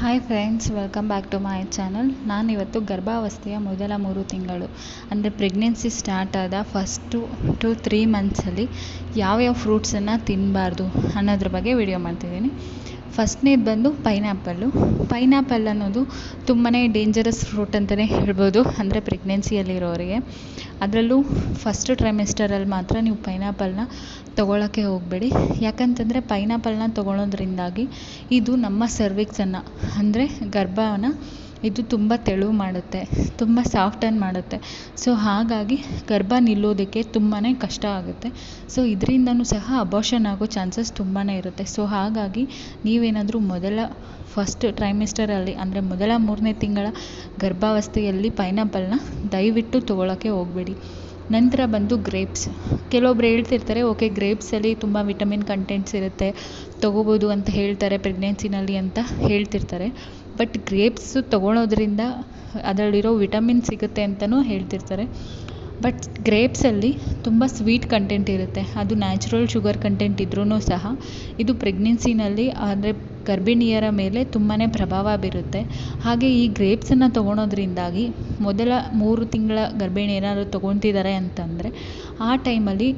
Hi friends welcome back to my channel ನಾನಿವತ್ತು ಗರ್ಭಾವಸ್ಥೆಯ ಮೊದಲ ಮೂರು ತಿಂಗಳು, ಅಂದರೆ ಪ್ರೆಗ್ನೆನ್ಸಿ ಸ್ಟಾರ್ಟ್ ಆದ ಫಸ್ಟು ಟು ತ್ರೀ ಮಂತ್ಸಲ್ಲಿ ಯಾವ್ಯಾವ ಫ್ರೂಟ್ಸನ್ನು ತಿನ್ನಬಾರ್ದು ಅನ್ನೋದ್ರ ಬಗ್ಗೆ ವಿಡಿಯೋ ಮಾಡ್ತಿದ್ದೀನಿ. ಫಸ್ಟ್ನೇದು ಬಂದು ಪೈನಾಪಲ್ಲು ಪೈನಾಪಲ್ ಅನ್ನೋದು ತುಂಬಾ ಡೇಂಜರಸ್ ಫ್ರೂಟ್ ಅಂತಲೇ ಹೇಳ್ಬೋದು, ಅಂದರೆ ಪ್ರೆಗ್ನೆನ್ಸಿಯಲ್ಲಿರೋರಿಗೆ ಅದರಲ್ಲೂ ಫಸ್ಟ್ ಟ್ರೈಮೆಸ್ಟರಲ್ಲಿ ಮಾತ್ರ ನೀವು ಪೈನಾಪಲ್ನ ತೊಗೊಳಕ್ಕೆ ಹೋಗಬೇಡಿ. ಯಾಕಂತಂದರೆ ಪೈನಾಪಲ್ನ ತೊಗೊಳೋದ್ರಿಂದಾಗಿ ಇದು ನಮ್ಮ ಸರ್ವಿಕ್ಸನ್ನು ಅಂದರೆ ಗರ್ಭನ ಇದು ತುಂಬ ತೆಳು ಮಾಡುತ್ತೆ, ತುಂಬ ಸಾಫ್ಟನ್ನು ಮಾಡುತ್ತೆ. ಸೊ ಹಾಗಾಗಿ ಗರ್ಭ ನಿಲ್ಲೋದಕ್ಕೆ ತುಂಬಾ ಕಷ್ಟ ಆಗುತ್ತೆ. ಸೊ ಇದರಿಂದನೂ ಸಹ ಅಬಾರ್ಷನ್ ಆಗೋ ಚಾನ್ಸಸ್ ತುಂಬಾ ಇರುತ್ತೆ. ಸೊ ಹಾಗಾಗಿ ನೀವೇನಾದರೂ ಮೊದಲ ಫಸ್ಟ್ ಟ್ರೈಮಿಸ್ಟರಲ್ಲಿ ಅಂದರೆ ಮೊದಲ ಮೂರನೇ ತಿಂಗಳ ಗರ್ಭಾವಸ್ಥೆಯಲ್ಲಿ ಪೈನಾಪಲ್ನ ದಯವಿಟ್ಟು ತೊಗೊಳಕ್ಕೆ ಹೋಗಬೇಡಿ. ನಂತರ ಬಂದು ಗ್ರೇಪ್ಸ್ ಕೆಲವೊಬ್ರು ಹೇಳ್ತಿರ್ತಾರೆ, ಓಕೆ ಗ್ರೇಪ್ಸಲ್ಲಿ ತುಂಬ ವಿಟಮಿನ್ ಕಂಟೆಂಟ್ಸ್ ಇರುತ್ತೆ, ತೊಗೋಬೋದು ಅಂತ ಹೇಳ್ತಾರೆ ಪ್ರೆಗ್ನೆನ್ಸಿನಲ್ಲಿ ಅಂತ ಹೇಳ್ತಿರ್ತಾರೆ. ಬಟ್ ಗ್ರೇಪ್ಸು ತೊಗೊಳೋದ್ರಿಂದ ಅದರಲ್ಲಿರೋ ವಿಟಮಿನ್ ಸಿಗುತ್ತೆ ಅಂತಲೂ ಹೇಳ್ತಿರ್ತಾರೆ. ಬಟ್ ಗ್ರೇಪ್ಸಲ್ಲಿ ತುಂಬ ಸ್ವೀಟ್ ಕಂಟೆಂಟ್ ಇರುತ್ತೆ. ಅದು ನ್ಯಾಚುರಲ್ ಶುಗರ್ ಕಂಟೆಂಟ್ ಇದ್ರೂ ಸಹ. ಇದು ಪ್ರೆಗ್ನೆನ್ಸಿನಲ್ಲಿ ಅಂದರೆ ಗರ್ಭಿಣಿಯರ ಮೇಲೆ ತುಂಬಾ ಪ್ರಭಾವ ಬೀರುತ್ತೆ. ಹಾಗೆ ಈ ಗ್ರೇಪ್ಸನ್ನು ತೊಗೊಳೋದ್ರಿಂದಾಗಿ ಮೊದಲ ಮೂರು ತಿಂಗಳ ಗರ್ಭಿಣಿ ಏನಾದರೂ ತೊಗೊತಿದ್ದಾರೆ ಅಂತಂದರೆ ಆ ಟೈಮಲ್ಲಿ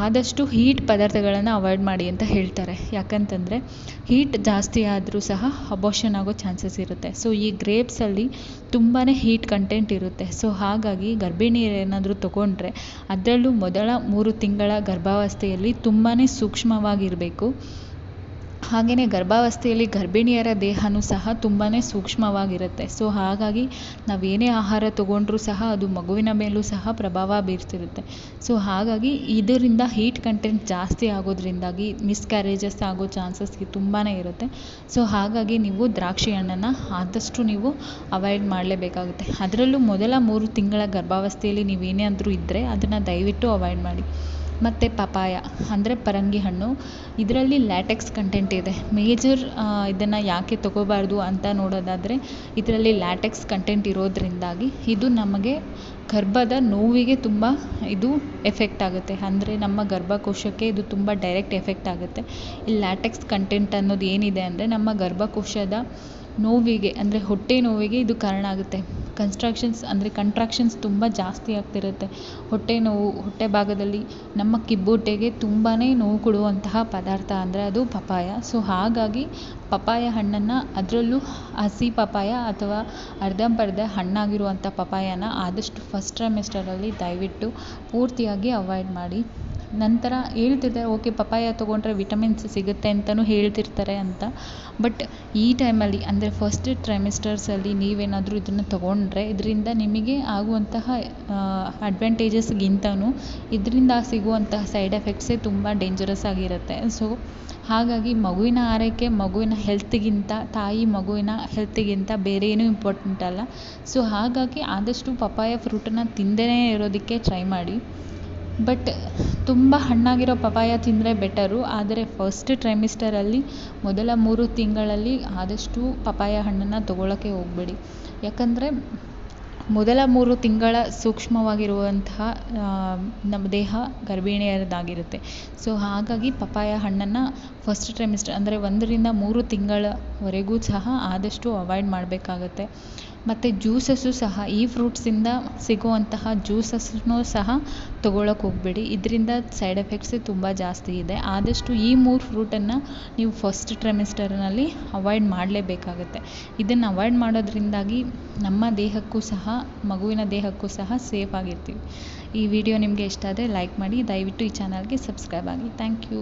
ಆದಷ್ಟು ಹೀಟ್ ಪದಾರ್ಥಗಳನ್ನು ಅವಾಯ್ಡ್ ಮಾಡಿ ಅಂತ ಹೇಳ್ತಾರೆ. ಯಾಕಂತಂದರೆ ಹೀಟ್ ಜಾಸ್ತಿ ಆದರೂ ಸಹ ಅಬೋಷನ್ ಆಗೋ ಚಾನ್ಸಸ್ ಇರುತ್ತೆ. ಸೊ ಈ ಗ್ರೇಪ್ಸಲ್ಲಿ ತುಂಬಾ ಹೀಟ್ ಕಂಟೆಂಟ್ ಇರುತ್ತೆ. ಸೊ ಹಾಗಾಗಿ ಗರ್ಭಿಣಿಯರು ಏನಾದರೂ ತೊಗೊಂಡ್ರೆ ಅದರಲ್ಲೂ ಮೊದಲ ಮೂರು ತಿಂಗಳ ಗರ್ಭಾವಸ್ಥೆಯಲ್ಲಿ ತುಂಬಾ ಸೂಕ್ಷ್ಮವಾಗಿರಬೇಕು. ಹಾಗೆಯೇ ಗರ್ಭಾವಸ್ಥೆಯಲ್ಲಿ ಗರ್ಭಿಣಿಯರ ದೇಹವೂ ಸಹ ತುಂಬಾ ಸೂಕ್ಷ್ಮವಾಗಿರುತ್ತೆ. ಸೊ ಹಾಗಾಗಿ ನಾವೇನೇ ಆಹಾರ ತೊಗೊಂಡ್ರೂ ಸಹ ಅದು ಮಗುವಿನ ಮೇಲೂ ಸಹ ಪ್ರಭಾವ ಬೀರ್ತಿರುತ್ತೆ. ಸೊ ಹಾಗಾಗಿ ಇದರಿಂದ ಹೀಟ್ ಕಂಟೆಂಟ್ ಜಾಸ್ತಿ ಆಗೋದ್ರಿಂದಾಗಿ ಮಿಸ್ಕ್ಯಾರೇಜಸ್ ಆಗೋ ಚಾನ್ಸಸ್ ತುಂಬಾ ಇರುತ್ತೆ. ಸೊ ಹಾಗಾಗಿ ನೀವು ದ್ರಾಕ್ಷಿ ಹಣ್ಣನ್ನು ಆದಷ್ಟು ನೀವು ಅವಾಯ್ಡ್ ಮಾಡಲೇಬೇಕಾಗುತ್ತೆ. ಅದರಲ್ಲೂ ಮೊದಲ ಮೂರು ತಿಂಗಳ ಗರ್ಭಾವಸ್ಥೆಯಲ್ಲಿ ನೀವೇನಾದರೂ ಇದ್ದರೆ ಅದನ್ನು ದಯವಿಟ್ಟು ಅವಾಯ್ಡ್ ಮಾಡಿ. ಮತ್ತು ಪಪಾಯ ಅಂದರೆ ಪರಂಗಿ ಹಣ್ಣು. ಇದರಲ್ಲಿ ಲ್ಯಾಟೆಕ್ಸ್ ಕಂಟೆಂಟ್ ಇದೆ. ಮೇಜರ್ ಇದನ್ನು ಯಾಕೆ ತೊಗೋಬಾರ್ದು ಅಂತ ನೋಡೋದಾದರೆ, ಇದರಲ್ಲಿ ಲ್ಯಾಟೆಕ್ಸ್ ಕಂಟೆಂಟ್ ಇರೋದ್ರಿಂದಾಗಿ ಇದು ನಮಗೆ ಗರ್ಭದ ನೋವಿಗೆ ತುಂಬ ಇದು ಎಫೆಕ್ಟ್ ಆಗುತ್ತೆ. ಅಂದರೆ ನಮ್ಮ ಗರ್ಭಕೋಶಕ್ಕೆ ಇದು ತುಂಬ ಡೈರೆಕ್ಟ್ ಎಫೆಕ್ಟ್ ಆಗುತ್ತೆ. ಈ ಲ್ಯಾಟೆಕ್ಸ್ ಕಂಟೆಂಟ್ ಅನ್ನೋದು ಏನಿದೆ ಅಂದರೆ, ನಮ್ಮ ಗರ್ಭಕೋಶದ ನೋವಿಗೆ, ಅಂದರೆ ಹೊಟ್ಟೆ ನೋವಿಗೆ ಇದು ಕಾರಣ ಆಗುತ್ತೆ. ಕನ್ಸ್ಟ್ರಕ್ಷನ್ಸ್ ಅಂದರೆ ಕಂಟ್ರಾಕ್ಷನ್ಸ್ ತುಂಬ ಜಾಸ್ತಿ ಆಗ್ತಿರುತ್ತೆ. ಹೊಟ್ಟೆ ನೋವು, ಹೊಟ್ಟೆ ಭಾಗದಲ್ಲಿ ನಮ್ಮ ಕಿಬ್ಬೊಟ್ಟೆಗೆ ತುಂಬಾ ನೋವು ಕೊಡುವಂತಹ ಪದಾರ್ಥ ಅಂದರೆ ಅದು ಪಪಾಯ ಸೊ ಹಾಗಾಗಿ ಪಪ್ಪಾಯ ಹಣ್ಣನ್ನು ಅದರಲ್ಲೂ ಹಸಿ ಪಪ್ಪಾಯ ಅಥವಾ ಅರ್ಧಂಬರ್ಧ ಹಣ್ಣಾಗಿರುವಂಥ ಪಪಾಯನ ಆದಷ್ಟು ಫಸ್ಟ್ ಟ್ರೈಮೆಸ್ಟರಲ್ಲಿ ದಯವಿಟ್ಟು ಪೂರ್ತಿಯಾಗಿ ಅವಾಯ್ಡ್ ಮಾಡಿ. ನಂತರ ಹೇಳ್ತಿರ್ತಾರೆ, ಓಕೆ, ಪಪ್ಪಾಯ ತೊಗೊಂಡ್ರೆ ವಿಟಮಿನ್ಸ್ ಸಿಗುತ್ತೆ ಅಂತಲೂ ಹೇಳ್ತಿರ್ತಾರೆ ಅಂತ. ಬಟ್ ಈ ಟೈಮಲ್ಲಿ, ಅಂದರೆ ಫಸ್ಟ್ ಟ್ರೈಮಿಸ್ಟರ್ಸಲ್ಲಿ ನೀವೇನಾದರೂ ಇದನ್ನು ತೊಗೊಂಡ್ರೆ, ಇದರಿಂದ ನಿಮಗೆ ಆಗುವಂತಹ ಅಡ್ವಾಂಟೇಜಸ್ಗಿಂತಲೂ ಇದರಿಂದ ಸಿಗುವಂತಹ ಸೈಡ್ ಎಫೆಕ್ಟ್ಸೇ ತುಂಬ ಡೇಂಜರಸ್ ಆಗಿರುತ್ತೆ. ಸೊ ಹಾಗಾಗಿ ಮಗುವಿನ ಆರೈಕೆ, ಮಗುವಿನ ಹೆಲ್ತ್ಗಿಂತ ತಾಯಿ ಮಗುವಿನ ಹೆಲ್ತಿಗಿಂತ ಬೇರೆ ಏನೂ ಇಂಪಾರ್ಟೆಂಟ್ ಅಲ್ಲ. ಸೊ ಹಾಗಾಗಿ ಆದಷ್ಟು ಪಪ್ಪಾಯ ಫ್ರೂಟನ್ನು ತಿಂದೇ ಇರೋದಕ್ಕೆ ಟ್ರೈ ಮಾಡಿ. ಬಟ್ ತುಂಬ ಹಣ್ಣಾಗಿರೋ ಪಪಾಯ ತಿಂದರೆ ಬೆಟರು. ಆದರೆ ಫಸ್ಟ್ ಟ್ರೈಮಿಸ್ಟರಲ್ಲಿ ಮೊದಲ ಮೂರು ತಿಂಗಳಲ್ಲಿ ಆದಷ್ಟು ಪಪಾಯ ಹಣ್ಣನ್ನು ತೊಗೊಳಕ್ಕೆ ಹೋಗಬೇಡಿ. ಯಾಕಂದರೆ ಮೊದಲ ಮೂರು ತಿಂಗಳ ಸೂಕ್ಷ್ಮವಾಗಿರುವಂತಹ ನಮ್ಮ ದೇಹ ಗರ್ಭಿಣಿಯರದಾಗಿರುತ್ತೆ. ಸೊ ಹಾಗಾಗಿ ಪಪಾಯ ಹಣ್ಣನ್ನು ಫಸ್ಟ್ ಟ್ರೈಮಿಸ್ಟರ್, ಅಂದರೆ ಒಂದರಿಂದ ಮೂರು ತಿಂಗಳವರೆಗೂ ಸಹ ಆದಷ್ಟು ಅವಾಯ್ಡ್ ಮಾಡಬೇಕಾಗತ್ತೆ. ಮತ್ತು ಜ್ಯೂಸಸ್ಸು ಸಹ, ಈ ಫ್ರೂಟ್ಸಿಂದ ಸಿಗುವಂತಹ ಜ್ಯೂಸಸ್ನು ಸಹ ತೊಗೊಳಕ್ಕೆ ಹೋಗಬೇಡಿ. ಇದರಿಂದ ಸೈಡ್ ಎಫೆಕ್ಟ್ಸ್ ತುಂಬ ಜಾಸ್ತಿ ಇದೆ. ಆದಷ್ಟು ಈ ಮೂರು ಫ್ರೂಟನ್ನು ನೀವು ಫಸ್ಟ್ ಟ್ರೈಮಿಸ್ಟರ್ನಲ್ಲಿ ಅವಾಯ್ಡ್ ಮಾಡಲೇಬೇಕಾಗತ್ತೆ. ಇದನ್ನು ಅವಾಯ್ಡ್ ಮಾಡೋದ್ರಿಂದಾಗಿ ನಮ್ಮ ದೇಹಕ್ಕೂ ಸಹ, ಮಗುವಿನ ದೇಹಕ್ಕೂ ಸಹ ಸೇಫ್ ಆಗಿರ್ತೀವಿ. ಈ ವಿಡಿಯೋ ನಿಮಗೆ ಇಷ್ಟ ಆದರೆ ಲೈಕ್ ಮಾಡಿ, ದಯವಿಟ್ಟು ಈ ಚಾನಲ್ಗೆ ಸಬ್ಸ್ಕ್ರೈಬ್ ಆಗಿ. Thank you